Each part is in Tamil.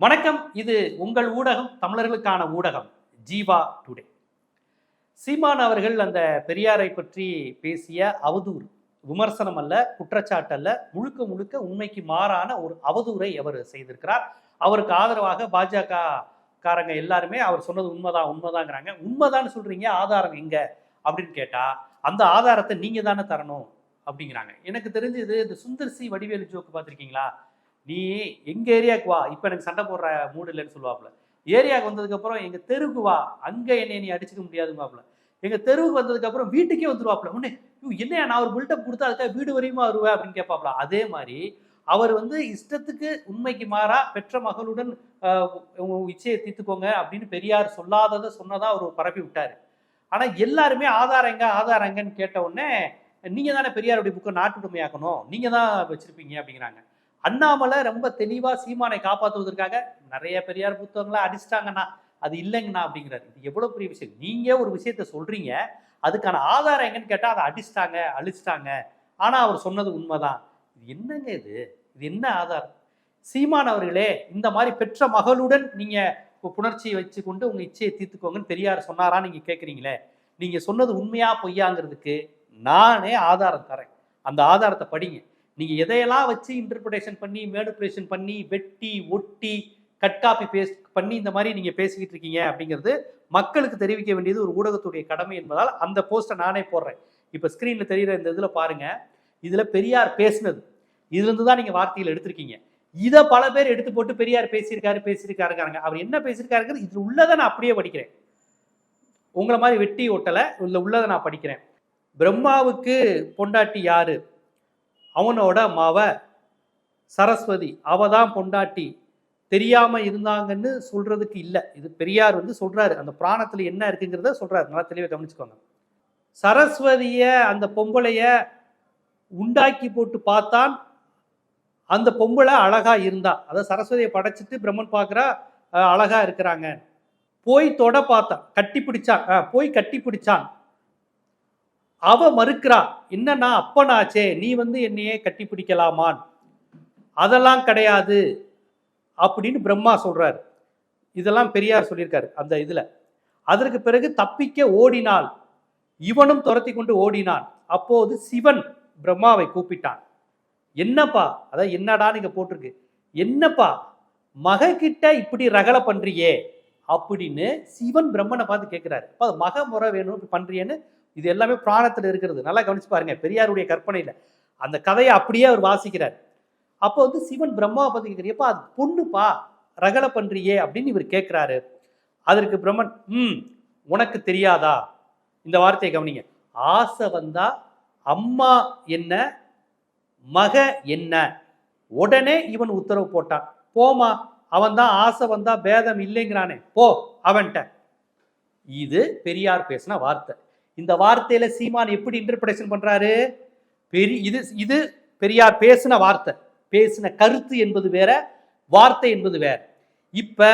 வணக்கம். இது உங்கள் ஊடகம் தமிழர்களுக்கான ஊடகம் ஜீவா டுடே. சீமான் அவர்கள் அந்த பெரியாரை பற்றி பேசிய அவதூறு விமர்சனம் அல்ல குற்றச்சாட்டு அல்ல முழுக்க முழுக்க உண்மைக்கு மாறான ஒரு அவதூரை அவர் செய்திருக்கிறார். அவருக்கு ஆதரவாக பாஜக காரங்க எல்லாருமே அவர் சொன்னது உண்மைதான் உண்மைதாங்கிறாங்க. உண்மைதான் சொல்றீங்க ஆதாரம் எங்க அப்படின்னு கேட்டா அந்த ஆதாரத்தை நீங்க தானே தரணும் அப்படிங்கிறாங்க. எனக்கு தெரிஞ்சது இந்த சுந்தர் சி வடிவேலு ஜோக்கு பார்த்துருக்கீங்களா? நீ எங்கள் ஏரியாவுக்கு வா. இப்போ எனக்கு சண்டை போடுற மூடு இல்லைன்னு சொல்லுவாப்புல. ஏரியாவுக்கு வந்ததுக்கப்புறம் எங்கள் தெருவுக்கு வா. அங்கே என்னை நீ அடிச்சுக்க முடியாதுமாப்புல எங்கள் தெருவுக்கு வந்ததுக்கப்புறம் வீட்டுக்கே வந்துருவாப்புல. உடனே என்னையா? நான் ஒரு பில்டப் கொடுத்தா அதுக்காக வீடு வரையுமா வருவேன் அப்படின்னு கேட்பாப்புல. அதே மாதிரி அவர் வந்து இஷ்டத்துக்கு உண்மைக்கு மாறா பெற்ற மகளுடன் இச்சையை தீர்த்துக்கோங்க அப்படின்னு பெரியார் சொல்லாததை சொன்னதான் அவர் பரப்பி விட்டார். ஆனால் எல்லாருமே ஆதாரங்க ஆதாரங்கன்னு கேட்ட உடனே நீங்கள் தானே பெரியாருடைய புக்கை நாட்டுடைமையாக்கணும். நீங்கள் தான் வச்சுருப்பீங்க அப்படிங்கிறாங்க. அண்ணாமலை ரொம்ப தெளிவா சீமானை காப்பாற்றுவதற்காக நிறைய பெரியார் புத்தகங்களை அடிச்சிட்டாங்கண்ணா. அது இல்லைங்கண்ணா அப்படிங்கிறாரு. இது எவ்வளவு பெரிய விஷயம். நீங்க ஒரு விஷயத்த சொல்றீங்க அதுக்கான ஆதாரம் எங்கன்னு கேட்டா அதை அடிச்சிட்டாங்க அழிச்சிட்டாங்க. ஆனா அவர் சொன்னது உண்மைதான். இது என்னங்க இது? இது என்ன ஆதாரம்? சீமான் அவர்களே இந்த மாதிரி பெற்ற மகளுடன் நீங்க புணர்ச்சியை வச்சு கொண்டு உங்க இச்சையை தீர்த்துக்கோங்கன்னு பெரியார் சொன்னாரா நீங்க கேட்குறீங்களே நீங்க சொன்னது உண்மையா பொய்யாங்கிறதுக்கு நானே ஆதாரம் தரேன். அந்த ஆதாரத்தை படிங்க. நீங்கள் எதையெல்லாம் வச்சு இன்டர்பிரேஷன் பண்ணி மேனுப்ரேஷன் பண்ணி வெட்டி ஒட்டி கட் காப்பி பேஸ்ட் பண்ணி இந்த மாதிரி நீங்கள் பேசிக்கிட்டு இருக்கீங்க அப்படிங்கிறது மக்களுக்கு தெரிவிக்க வேண்டியது ஒரு ஊடகத்துடைய கடமை என்பதால் அந்த போஸ்ட்டை நானே போடுறேன். இப்போ ஸ்க்ரீனில் தெரிகிற இந்த இதில் பாருங்கள் இதில் பெரியார் பேசினது. இதுலேருந்து தான் நீங்கள் வார்த்தையில் எடுத்திருக்கீங்க. இதை பல பேர் எடுத்து போட்டு பெரியார் பேசியிருக்காரு பேசியிருக்காருக்காருங்க அவர் என்ன பேசியிருக்காருங்கிறது இதில் உள்ளதை நான் அப்படியே படிக்கிறேன். உங்களை மாதிரி வெட்டி ஒட்டலை இதில் உள்ளதை நான் படிக்கிறேன். பிரம்மாவுக்கு பொண்டாட்டி யாரு? அவனோட மாவ சரஸ்வதி அவ தான் பொண்டாட்டி. தெரியாம இருந்தாங்கன்னு சொல்றதுக்கு இல்லை. இது பெரியார் வந்து சொல்றாரு. அந்த பிராணத்துல என்ன இருக்குங்கிறத சொல்றாரு. நல்லா தெளிவாக கவனிச்சுக்கோங்க. சரஸ்வதிய அந்த பொம்பளைய உண்டாக்கி போட்டு பார்த்தான் அந்த பொம்பளை அழகா இருந்தா. அதாவது சரஸ்வதியை படைச்சிட்டு பிரம்மன் பார்க்குறா அழகா இருக்கிறாங்க. போய் தொட பார்த்தான். கட்டி பிடிச்சான். போய் கட்டி பிடிச்சான். அவ மறுக்கிறா என்னன்னா அப்பனாச்சே நீ வந்து என்னையே கட்டி பிடிக்கலாமான் அதெல்லாம் கிடையாது அப்படின்னு பிரம்மா சொல்றாரு. இதெல்லாம் பெரியார் சொல்லியிருக்காரு அந்த இதுல. அதற்கு பிறகு தப்பிக்க ஓடினாள். இவனும் துரத்தி கொண்டு ஓடினான். அப்போது சிவன் பிரம்மாவை கூப்பிட்டான். என்னப்பா அதான் என்னடா நீங்க போட்டிருக்கு? என்னப்பா மக கிட்ட இப்படி ரகலை பண்றியே? அப்படின்னு சிவன் பிரம்மனை பார்த்து கேட்கிறாரு அப்ப மக முறை வேணும் பண்றியேன்னு இது எல்லாமே புராணத்தில் இருக்கிறது. நல்லா கவனிச்சு பாருங்க பெரியாருடைய கற்பனையில். அந்த கதையை அப்படியே அவர் வாசிக்கிறார். அப்போ வந்து சிவன் பிரம்மாவை பார்த்து கேட்குறியப்பா அது பொண்ணுப்பா ரகலை பண்றியே அப்படின்னு இவர் கேட்குறாரு அதற்கு பிரம்மன் ம் உனக்கு தெரியாதா? இந்த வார்த்தையை கவனிங்க. ஆசை வந்தா அம்மா என்ன மக என்ன? உடனே இவன் உத்தரவு போட்டான். போமா அவன் தான் ஆசை வந்தா பேதம் இல்லைங்கிறானே. போ அவன்கிட்ட. இது பெரியார் பேசின வார்த்தை. இந்த வார்த்தையில சீமான் எப்படி இன்டர்பிரேஷன் பண்றாரு? பெரிய இது இது பெரியார் பேசின வார்த்தை. பேசின கருத்து என்பது வேற வார்த்தை என்பது வேற. இப்ப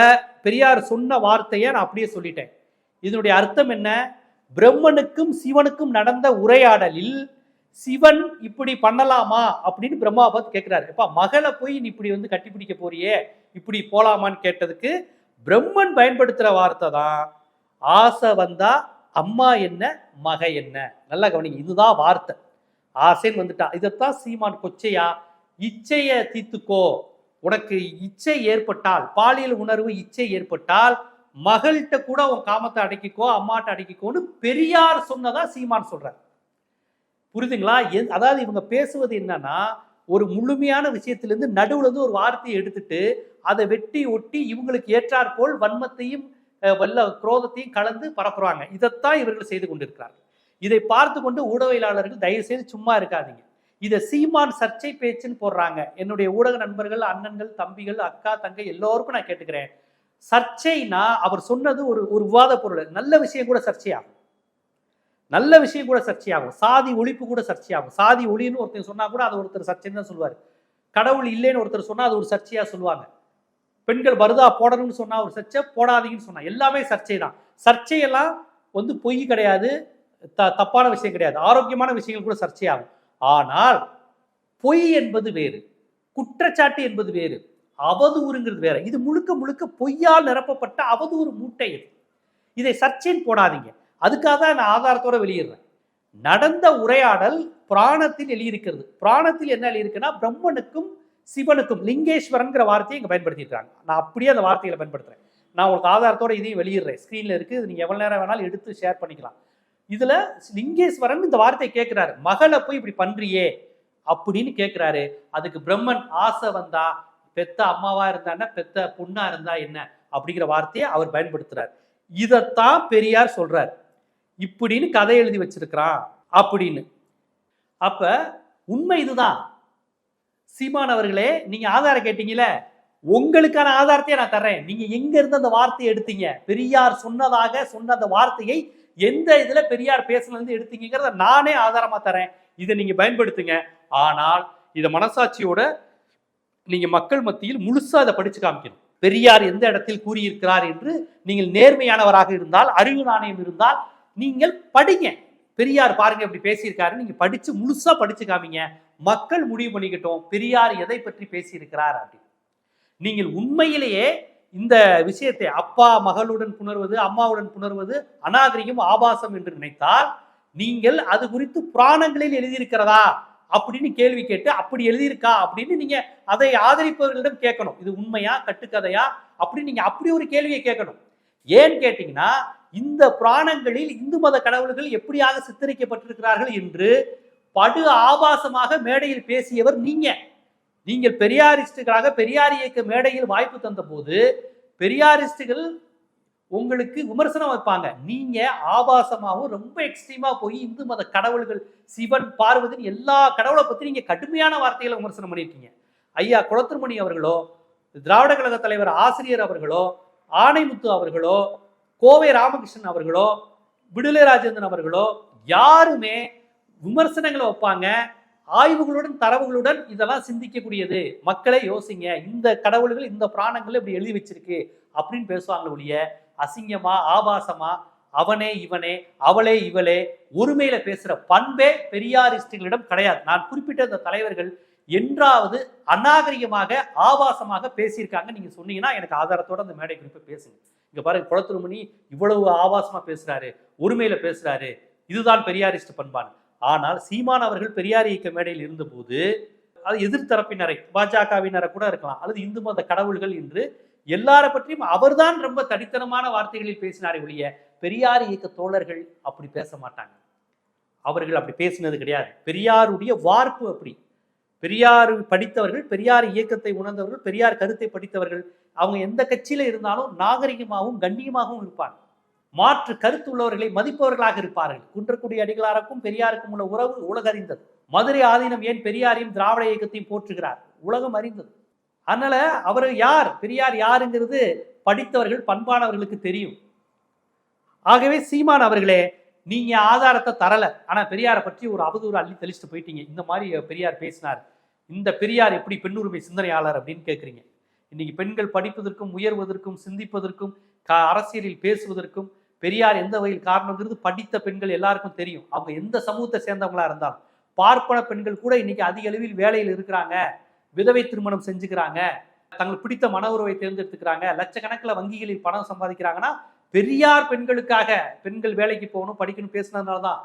பெரியார் சொன்ன வார்த்தையை நான் அப்படியே சொல்லிட்டேன். இதனுடைய அர்த்தம் என்ன? பிரம்மனுக்கும் சிவனுக்கும் நடந்த உரையாடலில் சிவன் இப்படி பண்ணலாமா அப்படின்னு பிரம்மாவை பார்த்து கேட்கிறாரு எப்பா மகளை போய் நீ இப்படி வந்து கட்டிப்பிடிக்க போறியே இப்படி போலாமான்னு கேட்டதுக்கு பிரம்மன் பயன்படுத்துகிற வார்த்தை தான். ஆசை வந்தா அம்மா என்ன மக என்ன? நல்லா கவனிங்க இதுதான் வார்த்தை. ஆசைன்னு வந்துட்டா இதைத்தான் சீமான் கொச்சையா? இச்சைய தீத்துக்கோ உனக்கு இச்சை ஏற்பட்டால் பாலியல் உணர்வு இச்சை ஏற்பட்டால் மகள்கிட்ட கூட உன் காமத்தை அடக்கிக்கோ அம்மாட்ட அடக்கிக்கோன்னு பெரியார் சொன்னதா சீமான் சொல்றார். புரியுதுங்களா? அதாவது இவங்க பேசுவது என்னன்னா ஒரு முழுமையான விஷயத்திலிருந்து நடுவுல இருந்து ஒரு வார்த்தையை எடுத்துட்டு அதை வெட்டி ஒட்டி இவங்களுக்கு ஏற்றாற்போல் வன்மத்தையும் வல்ல குரோதத்தையும் கலந்து பரப்புறாங்க. இதைத்தான் இவர்கள் செய்து கொண்டிருக்கிறார்கள். இதை பார்த்து கொண்டு ஊடகவியலாளர்கள் தயவு செய்து சும்மா இருக்காதீங்க. இதை சீமான் சர்ச்சை பேச்சுன்னு போடுறாங்க. என்னுடைய ஊடக நண்பர்கள் அண்ணன்கள் தம்பிகள் அக்கா தங்கை எல்லோருக்கும் நான் கேட்டுக்கிறேன். சர்ச்சைனா அவர் சொன்னது ஒரு ஒரு விவாத பொருள். நல்ல விஷயம் கூட சர்ச்சையாகும். நல்ல விஷயம் கூட சர்ச்சையாகும். சாதி ஒழிப்பு கூட சர்ச்சையாகும். சாதி ஒளின்னு ஒருத்தர் சொன்னா கூட அது ஒருத்தர் சர்ச்சைன்னு தான் சொல்லுவார் கடவுள் இல்லைன்னு ஒருத்தர் சொன்னா அது ஒரு சர்ச்சையா சொல்லுவாங்க. பெண்கள் பருதா போடணும்னு சொன்னா ஒரு சர்ச்சை போடாதீங்கன்னு சொன்னா. எல்லாமே சர்ச்சை தான். சர்ச்சையெல்லாம் வந்து பொய் கிடையாது த தப்பான விஷயம் கிடையாது. ஆரோக்கியமான விஷயங்கள் கூட சர்ச்சையாகும் ஆனால் பொய் என்பது வேறு குற்றச்சாட்டு என்பது வேறு அவதூறுங்கிறது வேற. இது முழுக்க முழுக்க பொய்யால் நிரப்பப்பட்ட அவதூறு மூட்டை இது. இதை சர்ச்சைன்னு போடாதீங்க. அதுக்காக தான் நான் ஆதாரத்தோட வெளியிடுறேன். நடந்த உரையாடல் புராணத்தில் எழுதியிருக்கிறது. புராணத்தில் என்ன எழுதியிருக்குன்னா பிரம்மனுக்கும் சிவனுக்கும் லிங்கேஸ்வரன்கிற வார்த்தையை இங்கே பயன்படுத்திட்டாங்க நான் அப்படியே அந்த வார்த்தைகளை பயன்படுத்துகிறேன் நான் உங்களுக்கு ஆதாரத்தோட இதையும் வெளியிடுறேன். ஸ்க்ரீனில் இருக்குது இது நீங்கள் எவ்வளோ நேரம் வேணாலும் எடுத்து ஷேர் பண்ணிக்கலாம். இதில் லிங்கேஸ்வரன் இந்த வார்த்தையை கேட்குறாரு மகளை போய் இப்படி பண்ணுறியே அப்படின்னு கேட்குறாரு அதுக்கு பிரம்மன் ஆசை வந்தா பெத்த அம்மாவா இருந்தான்னா பெத்த பொண்ணா இருந்தா என்ன அப்படிங்கிற வார்த்தையை அவர் பயன்படுத்துறார். இதைத்தான் பெரியார் சொல்றார். இப்படின்னு கதை எழுதி வச்சிருக்கிறான் அப்படின்னு. அப்ப உண்மை இதுதான். சீமான் அவர்களே நீங்க ஆதாரம் கேட்டீங்கல்ல? உங்களுக்கான ஆதாரத்தையே நான் தர்றேன். நீங்க எங்க இருந்து அந்த வார்த்தையை எடுத்தீங்க? பெரியார் சொன்னதாக சொன்ன அந்த வார்த்தையை எந்த இதுல பெரியார் பேசுனது எடுத்தீங்கிறத நானே ஆதாரமா தரேன் இதை நீங்க பயன்படுத்துங்க. ஆனால் இதை மனசாட்சியோட நீங்க மக்கள் மத்தியில் முழுசா அதை படிச்சு காமிக்கணும். பெரியார் எந்த இடத்தில் கூறியிருக்கிறார் என்று நீங்கள் நேர்மையானவராக இருந்தால் அறிவு நாணயம் இருந்தால் நீங்கள் படிங்க. பெரியார் பாருங்க இப்படி பேசியிருக்காரு. நீங்க படிச்சு முழுசா படிச்சு காமிங்க. மக்கள் முடிவு பண்ணிக்கிட்டோம். பெரியார் எதை பற்றி பேசியிருக்கிறார் அப்படின்னு நீங்கள் உண்மையிலேயே இந்த விஷயத்தை அப்பா மகளுடன் புணர்வது அம்மாவுடன் புணர்வது அநாகரிகம் ஆபாசம் என்று நினைத்தால் நீங்கள் அது குறித்து புராணங்களில் எழுதியிருக்கிறதா அப்படின்னு கேள்வி கேட்டு அப்படி எழுதியிருக்கா அப்படின்னு நீங்க அதை ஆதரிப்பவர்களிடம் கேட்கணும். இது உண்மையா கட்டுக்கதையா அப்படின்னு நீங்க அப்படி ஒரு கேள்வியை கேட்கணும். ஏன் கேட்டீங்கன்னா இந்த புராணங்களில் இந்து மத கடவுள்கள் எப்படியாக சித்தரிக்கப்பட்டிருக்கிறார்கள் என்று படு ஆபாசமாக மேடையில் பேசியவர் நீங்க. நீங்கள் பெரியாரிஸ்டுகளாக பெரியார் இயக்க மேடையில் வாய்ப்பு தந்த போது பெரியாரிஸ்டுகள் உங்களுக்கு விமர்சனம் வைப்பாங்க. நீங்க ஆபாசமாகவும் ரொம்ப எக்ஸ்ட்ரீமா போய் இந்து மத கடவுள்கள் சிவன் பார்வதின் எல்லா கடவுளை பத்தி நீங்க கடுமையான வார்த்தைகளை விமர்சனம் பண்ணியிருக்கீங்க ஐயா குளத்திருமணி அவர்களோ திராவிட கழக தலைவர் ஆசிரியர் அவர்களோ ஆணைமுத்து அவர்களோ கோவை ராமகிருஷ்ணன் அவர்களோ விடுதலை ராஜேந்திரன் அவர்களோ யாருமே விமர்சனங்களை வைப்பாங்க. ஆய்வுகளுடன் தரவுகளுடன் இதெல்லாம் சிந்திக்கக்கூடியது. மக்களை யோசிங்க இந்த கடவுள்கள் இந்த பிராணங்கள் இப்படி எழுதி வச்சிருக்கு அப்படின்னு பேசுவாங்களே ஒழிய அசிங்கமா ஆபாசமா அவனே இவனே அவளே இவளே ஒருமையில பேசுற பண்பே பெரியாரிஸ்டுகளிடம் கிடையாது. நான் குறிப்பிட்ட இந்த தலைவர்கள் என்றாவது அநாகரிகமாக ஆபாசமாக பேசியிருக்காங்க நீங்க சொன்னீங்கன்னா எனக்கு ஆதாரத்தோட அந்த மேடை குறிப்பை பேசுங்க. இங்க பாருங்க குளத்துருமணி இவ்வளவு ஆபாசமா பேசுறாரு உரிமையில் பேசுறாரு. இதுதான் பெரியாரிஸ்ட் பண்பான் ஆனால் சீமான் அவர்கள் பெரியார் இயக்க மேடையில் இருந்தபோது அது எதிர்த்தரப்பினரை பாஜகவினரை கூட இருக்கலாம் அல்லது இந்து மத கடவுள்கள் என்று எல்லார பற்றியும் அவர்தான் ரொம்ப தனித்தனமான வார்த்தைகளில் பேசினாரே ஒழிய பெரியார் இயக்க தோழர்கள் அப்படி பேச மாட்டாங்க. அவர்கள் அப்படி பேசினது கிடையாது. பெரியாருடைய வார்ப்பு அப்படி. பெரியார் படித்தவர்கள் பெரியார் இயக்கத்தை உணர்ந்தவர்கள் பெரியார் கருத்தை படித்தவர்கள் அவங்க எந்த கட்சியில இருந்தாலும் நாகரிகமாகவும் கண்ணியமாகவும் இருப்பாங்க. மாற்று கருத்து உள்ளவர்களை மதிப்பவர்களாக இருப்பார்கள். குன்றக்குடி அடிகளாருக்கும் பெரியாருக்கும் உள்ள உறவு உலக அறிந்தது மதுரை ஆதீனம் ஏன் பெரியாரையும் திராவிட இயக்கத்தையும் போற்றுகிறார்? உலகம் அறிந்தது. அதனால அவர் யார்? பெரியார் யாருங்கிறது படித்தவர்கள் பண்பானவர்களுக்கு தெரியும். ஆகவே சீமான் அவர்களே நீங்க ஆதாரத்தை தரல. ஆனா பெரியாரை பற்றி ஒரு அவதூறு அள்ளி தெளிச்சுட்டு போயிட்டீங்க. இந்த மாதிரி பெரியார் பேசினார். இந்த பெரியார் எப்படி பெண்ணுரிமை சிந்தனையாளர் அப்படின்னு கேட்குறீங்க இன்னைக்கு பெண்கள் படிப்பதற்கும் உயர்வதற்கும் சிந்திப்பதற்கும் க- அரசியலில் பேசுவதற்கும் பெரியார் எந்த வகையில் காரணங்கிறது படித்த பெண்கள் எல்லாருக்கும் தெரியும். அவங்க எந்த சமூகத்தை சேர்ந்தவங்களா இருந்தாலும். பார்ப்பன பெண்கள் கூட இன்னைக்கு அதிக அளவில் வேலையில் இருக்கிறாங்க. விதவை திருமணம் செஞ்சுக்கிறாங்க. தங்களுக்கு பிடித்த மன உறவை தேர்ந்தெடுத்துக்கிறாங்க. லட்சக்கணக்கில் வங்கிகளில் பணம் சம்பாதிக்கிறாங்கன்னா பெரியார் பெண்களுக்காக பெண்கள் வேலைக்கு போகணும் படிக்கணும் பேசுனதுனால தான்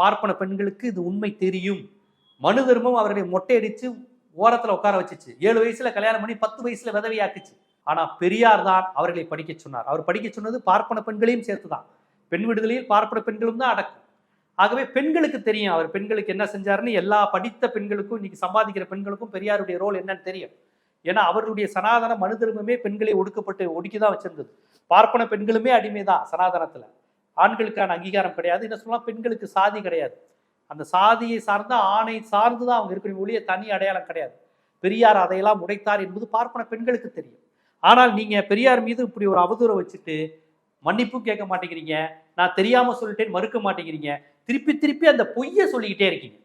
பார்ப்பன பெண்களுக்கு இது உண்மை தெரியும். மனு தர்மம் அவர்களை மொட்டையடிச்சு ஓரத்துல உட்கார வச்சுச்சு. ஏழு வயசுல கல்யாணம் பண்ணி பத்து வயசுல விதவையாக்குச்சு. ஆனா பெரியார் தான் அவர்களை படிக்க சொன்னார். அவர் படிக்க சொன்னது பார்ப்பன பெண்களையும் சேர்த்துதான். பெண் விடுதலையில் பார்ப்பன பெண்களும் தான் அடக்கும். ஆகவே பெண்களுக்கு தெரியும் அவர் பெண்களுக்கு என்ன செஞ்சாருன்னு எல்லா படித்த பெண்களுக்கும் இன்னைக்கு சம்பாதிக்கிற பெண்களுக்கும் பெரியாருடைய ரோல் என்னன்னு தெரியும். ஏன்னா அவருடைய சனாதன மனு தர்மமே பெண்களை ஒடுக்கப்பட்டு ஒடுக்கி தான் வச்சிருந்தது. பார்ப்பன பெண்களுமே அடிமை தான் ஆண்களுக்கான அங்கீகாரம் கிடையாது. என்ன சொல்லலாம் பெண்களுக்கு சாதி கிடையாது. அந்த சாதியை சார்ந்த ஆணை சார்ந்து தான் அவங்க இருக்கணும். ஒழிய தனி அடையாளம் கிடையாது. பெரியார் அதையெல்லாம் உடைத்தார் என்பது பார்ப்பன பெண்களுக்கு தெரியும். ஆனால் நீங்கள் பெரியார் மீது இப்படி ஒரு அவதூறை வச்சுட்டு மன்னிப்பும் கேட்க மாட்டேங்கிறீங்க. நான் தெரியாமல் சொல்லிட்டேன்னு மறுக்க மாட்டேங்கிறீங்க. திருப்பி திருப்பி அந்த பொய்யை சொல்லிக்கிட்டே இருக்கீங்க.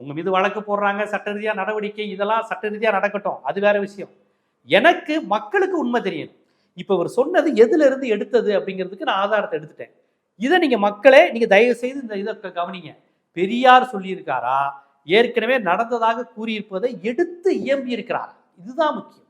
உங்கள் மீது வழக்கு போடுறாங்க சட்ட ரீதியாக நடவடிக்கை இதெல்லாம் சட்ட ரீதியாக நடக்கட்டும். அது வேற விஷயம். எனக்கு மக்களுக்கு உண்மை தெரியணும் இப்போ இவர் சொன்னது எதுலேருந்து எடுத்தது அப்படிங்கிறதுக்கு நான் ஆதாரத்தை எடுத்துட்டேன். இதை நீங்கள் மக்களே நீங்கள் தயவு செய்து இந்த இதை கவனிங்க. பெரியார் சொல்லியிருக்காரா? ஏற்கனவே நடந்ததாக கூறியிருப்பதை எடுத்து இயம்பி இருக்கிறார் இதுதான் முக்கியம்.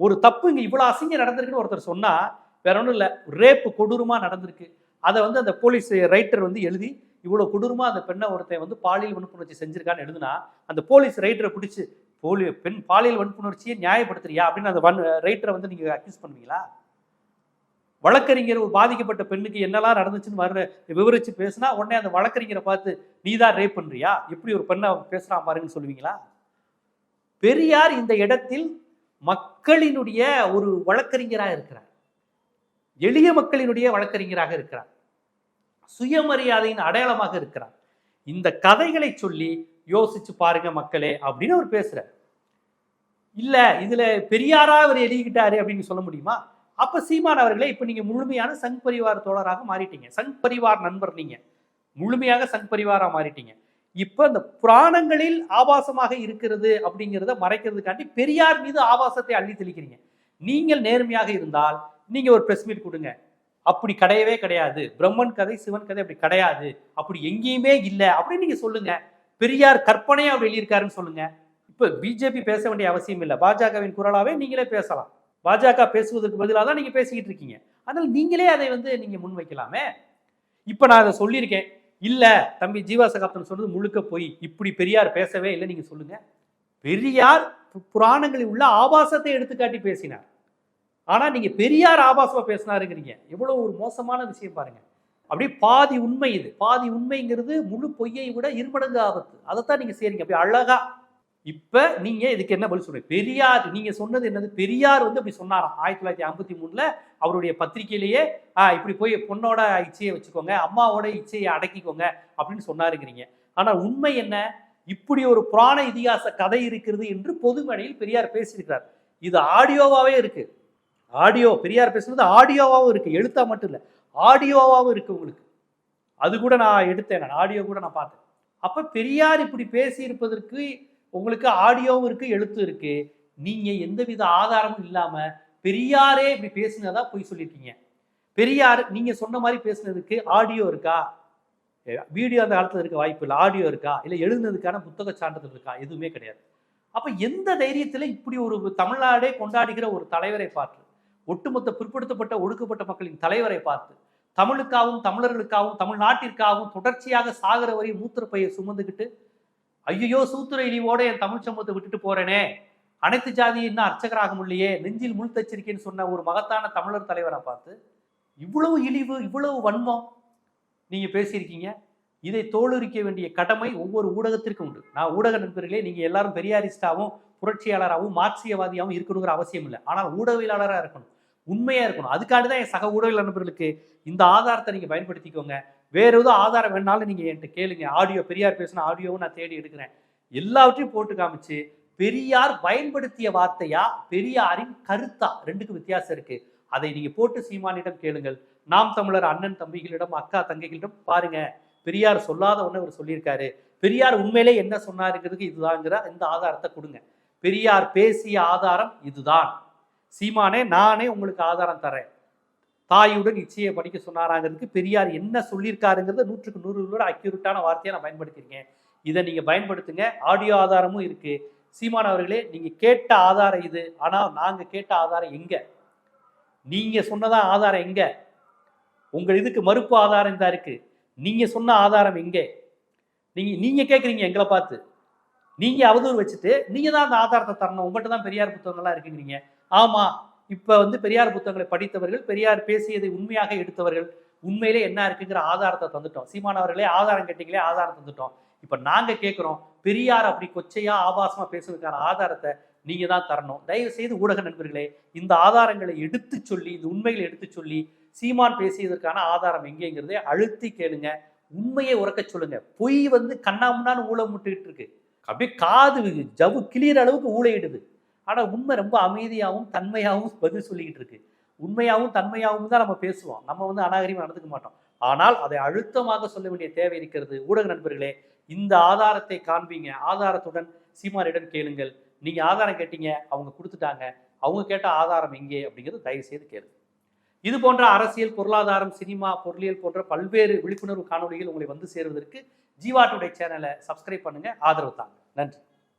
ஒரு தப்பு இங்கே இவ்வளோ அசிங்கம் நடந்திருக்குன்னு ஒருத்தர் சொன்னால் வேற ஒன்றும் இல்லை. ரேப்பு கொடூரமாக நடந்திருக்கு. அதை வந்து அந்த போலீஸ் ரைட்டர் வந்து எழுதி இவ்வளோ கொடூரமாக அந்த பெண்ணை ஒருத்தன் வந்து பாலியல் வன்புணர்ச்சி செஞ்சிருக்கான்னு எழுதுனா அந்த போலீஸ் ரைட்டரை பிடிச்சி போலி பெண் பாலியல் வன்புணர்ச்சியை நியாயப்படுத்துறியா? அப்படின்னு அந்த வன் ரைட்டரை வந்து நீங்கள் அக்யூஸ் பண்ணுவீங்களா? வழக்கறிஞர் ஒரு பாதிக்கப்பட்ட பெண்ணுக்கு என்னெல்லாம் நடந்துச்சுன்னு வர்ற விவரிச்சு பேசினா உடனே அந்த வழக்கறிஞரை பார்த்து நீ தான் ரேப் பண்ணுறியா எப்படி ஒரு பெண்ணை பேசுகிறான் பாருங்கன்னு சொல்லுவீங்களா? பெரியார் இந்த இடத்தில் மக்களினுடைய ஒரு வழக்கறிஞராக இருக்கிறார். எளிய மக்களினுடைய வழக்கறிஞராக இருக்கிறார். சுயமரியாதையின் அடையாளமாக இருக்கிறார். இந்த கதைகளை சொல்லி யோசிச்சு பாருங்க மக்களே அப்படின்னு அவர் பேசுறார். இல்லை இதில் பெரியாரா அவர் எழுதிக்கிட்டாரு அப்படின்னு சொல்ல முடியுமா? அப்போ சீமான் அவர்களே இப்போ நீங்கள் முழுமையான சங் பரிவார் தோழராக மாறிட்டீங்க. சங் பரிவார் நண்பர் நீங்கள் முழுமையாக சங் பரிவாராக மாறிட்டீங்க. இப்போ இந்த புராணங்களில் ஆபாசமாக இருக்கிறது அப்படிங்கிறத மறைக்கிறதுக்காண்டி பெரியார் மீது ஆபாசத்தை அள்ளி தெளிக்கிறீங்க. நீங்கள் நேர்மையாக இருந்தால் நீங்கள் ஒரு ப்ரெஸ் மீட் கொடுங்க. அப்படி கிடையவே கிடையாது. பிரம்மன் கதை சிவன் கதை அப்படி கிடையாது. அப்படி எங்கேயுமே இல்லை. அப்படின்னு நீங்கள் சொல்லுங்க. பெரியார் கற்பனையாக அப்படி எழுதியிருக்காருன்னு சொல்லுங்க. இப்போ பிஜேபி பேச வேண்டிய அவசியம் இல்லை. பாஜகவின் குரலாகவே நீங்களே பேசலாம். பாஜக பேசுவதற்கு பதிலாக தான் நீங்கள் பேசிக்கிட்டு இருக்கீங்க. அதனால் நீங்களே அதை வந்து நீங்கள் முன்வைக்கலாமே. இப்போ நான் அதை சொல்லியிருக்கேன். இல்லை தம்பி ஜீவா சகாப்தன் சொன்னது முழுக்க போய். இப்படி பெரியார் பேசவே இல்லை நீங்கள் சொல்லுங்கள் பெரியார் பு- புராணங்களில் உள்ள ஆபாசத்தை எடுத்துக்காட்டி பேசினார். ஆனால் நீங்கள் பெரியார் ஆபாசமாக பேசினாருங்கிறீங்க. எவ்வளோ ஒரு மோசமான விஷயம் பாருங்கள் அப்படியே பாதி உண்மை இது. பாதி உண்மைங்கிறது முழு பொய்யை விட இருமடங்கு ஆபத்து. அதைத்தான் நீங்கள் செய்றீங்க. அப்படியே அழகாக இப்போ நீங்கள் இதுக்கு என்ன பதில் சொல்றீங்க? பெரியார் நீங்கள் சொன்னது என்னது? பெரியார் வந்து அப்படி சொன்னாராம் ஆயிரத்தி தொள்ளாயிரத்தி ஐம்பத்தி மூணில் அவருடைய பத்திரிகையிலேயே இப்படி போய் பொண்ணோட இச்சையை வச்சுக்கோங்க அம்மாவோட இச்சையை அடக்கிக்கோங்க அப்படின்னு சொன்னாருங்கிறீங்க. ஆனால் உண்மை என்ன? இப்படி ஒரு புராண இதிகாச கதை இருக்கிறது என்று பொதுமடையில் பெரியார் பேசியிருக்கிறார். இது ஆடியோவாகவே இருக்குது ஆடியோ பெரியார் பேசுனது ஆடியோவாகவும் இருக்குது எழுத்தா மட்டும் இல்லை ஆடியோவாகவும் இருக்குது உங்களுக்கு. அது கூட நான் எடுத்தேன் நான். ஆடியோ கூட நான் பார்த்தேன். அப்போ பெரியார் இப்படி பேசியிருப்பதற்கு உங்களுக்கு ஆடியோவும் இருக்கு எழுத்து இருக்கு. நீங்க எந்தவித ஆதாரமும் இல்லாம பெரியாரே இப்படி பேசினதா போய் சொல்லியிருக்கீங்க பெரியார் நீங்க சொன்ன மாதிரி பேசுனதுக்கு ஆடியோ இருக்கா? வீடியோ அந்த காலத்துல இருக்க வாய்ப்பு இல்லை. ஆடியோ இருக்கா? இல்லை எழுதுனதுக்கான புத்தக சான்றிதழ் இருக்கா? எதுவுமே கிடையாது. அப்ப எந்த தைரியத்துல இப்படி ஒரு தமிழ்நாடே கொண்டாடுகிற ஒரு தலைவரை பார்த்து ஒட்டுமொத்த பிற்படுத்தப்பட்ட ஒடுக்கப்பட்ட மக்களின் தலைவரை பார்த்து தமிழுக்காகவும் தமிழர்களுக்காகவும் தமிழ்நாட்டிற்காகவும் தொடர்ச்சியாக சாகர வரை மூத்திரப்பையை சுமந்துக்கிட்டு ஐயோ சூத்திர இழிவோட என் தமிழ் சமூகத்தை விட்டுட்டு போறேனே. அனைத்து ஜாதி அர்ச்சகராக முடியலையே. நெஞ்சில் முள் தச்சிருக்கேன்னு சொன்ன ஒரு மகத்தான தமிழர் தலைவரை பார்த்து இவ்வளவு இழிவு இவ்வளவு வன்மம் நீங்க பேசியிருக்கீங்க. இதை தோலுரிக்க வேண்டிய கடமை ஒவ்வொரு ஊடகத்திற்கும் உண்டு. நான் ஊடக நண்பர்களே நீங்க எல்லாரும் பெரியாரிஸ்டாவும் புரட்சியாளராகவும் மார்க்சியவாதியாகவும் இருக்கணுங்கிற அவசியம் இல்லை. ஆனால் ஊடகவியலாளராக இருக்கணும். உண்மையா இருக்கணும். அதுக்காண்டி தான் என் சக ஊடக நண்பர்களுக்கு இந்த ஆதாரத்தை நீங்க பயன்படுத்திக்கோங்க. வேற எதுவும் ஆதாரம் வேணாலும் நீங்க என்கிட்ட கேளுங்க. ஆடியோ பெரியார் பேசின ஆடியோவும் நான் தேடி எடுக்கிறேன். எல்லாவற்றையும் போட்டு காமிச்சு பெரியார் பயன்படுத்திய வார்த்தையா? பெரியாரின் கருத்தா? ரெண்டுக்கும் வித்தியாசம் இருக்கு. அதை நீங்க போட்டு சீமானிடம் கேளுங்கள். நாம் தமிழர் அண்ணன் தம்பிகளிடம் அக்கா தங்கைகளிடம் பாருங்க. பெரியார் சொல்லாத ஒன்று அவர் சொல்லியிருக்காரு. பெரியார் உண்மையிலே என்ன சொன்னாருங்கிறதுக்கு இதுதாங்கிற இந்த ஆதாரத்தை கொடுங்க. பெரியார் பேசிய ஆதாரம் இதுதான். சீமானே நானே உங்களுக்கு ஆதாரம் தரேன். தாயுடன் இச்சையை படிக்க சொன்னாராங்கிறதுக்கு பெரியார் என்ன சொல்லியிருக்காருங்கிறத நூற்றுக்கு நூறு விட அக்யூரட்டான வார்த்தையை நான் பயன்படுத்தியிருக்கேன். இதை நீங்கள் பயன்படுத்துங்க. ஆடியோ ஆதாரமும் இருக்குது சீமான் அவர்களே நீங்கள் கேட்ட ஆதாரம் இது. ஆனால் நாங்கள் கேட்ட ஆதாரம் எங்கே? நீங்கள் சொன்னதான் ஆதாரம் எங்கே? உங்கள் இதுக்கு மறுப்பு ஆதாரம் தான் இருக்குது நீங்கள் சொன்ன ஆதாரம் எங்கே? நீங்கள் நீங்கள் கேட்குறீங்க எங்களை பார்த்து. நீங்கள் அவதூறு வச்சுட்டு நீங்கள் தான் அந்த ஆதாரத்தை தரணும். உங்கள்கிட்ட தான் பெரியார் புத்தகங்கள்லாம் இருக்குங்கிறீங்க. ஆமாம் இப்போ வந்து பெரியார் புத்தகங்களை படித்தவர்கள் பெரியார் பேசியதை உண்மையாக எடுத்தவர்கள் உண்மையிலே என்ன இருக்குங்கிற ஆதாரத்தை தந்துட்டோம். சீமானவர்களே ஆதாரம் கேட்டீங்களே ஆதாரம் தந்துட்டோம். இப்போ நாங்கள் கேட்குறோம் பெரியார் அப்படி கொச்சையா ஆபாசமாக பேசுவதற்கான ஆதாரத்தை நீங்கள் தான் தரணும். தயவு செய்து ஊடக நண்பர்களே இந்த ஆதாரங்களை எடுத்து சொல்லி இந்த உண்மைகளை எடுத்து சொல்லி சீமான் பேசியதற்கான ஆதாரம் எங்கேங்கிறதை அழுத்தி கேளுங்க. உண்மையை உறக்க சொல்லுங்க. பொய் வந்து கண்ணாமுன்னான்னு ஊழமுட்டுக்கிட்டு இருக்கு. அப்படியே காது ஜவு கிளியிற அளவுக்கு ஊழையிடுது. ஆனால் உண்மை ரொம்ப அமைதியாகவும் தன்மையாகவும் பதில் சொல்லிக்கிட்டு இருக்கு. உண்மையாகவும் தன்மையாகவும் தான் நம்ம பேசுவோம். நம்ம வந்து அநாகரிகமாக நடந்துக்க மாட்டோம். ஆனால் அதை அழுத்தமாக சொல்ல வேண்டிய தேவை இருக்கிறது. ஊடக நண்பர்களே இந்த ஆதாரத்தை காண்பீங்க. ஆதாரத்துடன் சீமானிடம் கேளுங்கள். நீங்கள் ஆதாரம் கேட்டீங்க அவங்க கொடுத்துட்டாங்க. அவங்க கேட்ட ஆதாரம் எங்கே அப்படிங்கிறது தயவு செய்து கேளுங்க. இது போன்ற அரசியல் பொருளாதாரம் சினிமா பொருளியல் போன்ற பல்வேறு விழிப்புணர்வு காணொளிகள் உங்களை வந்து சேருவதற்கு ஜீவா டுடே சேனலை சப்ஸ்கிரைப் பண்ணுங்க. ஆதரவு தாங்க. நன்றி.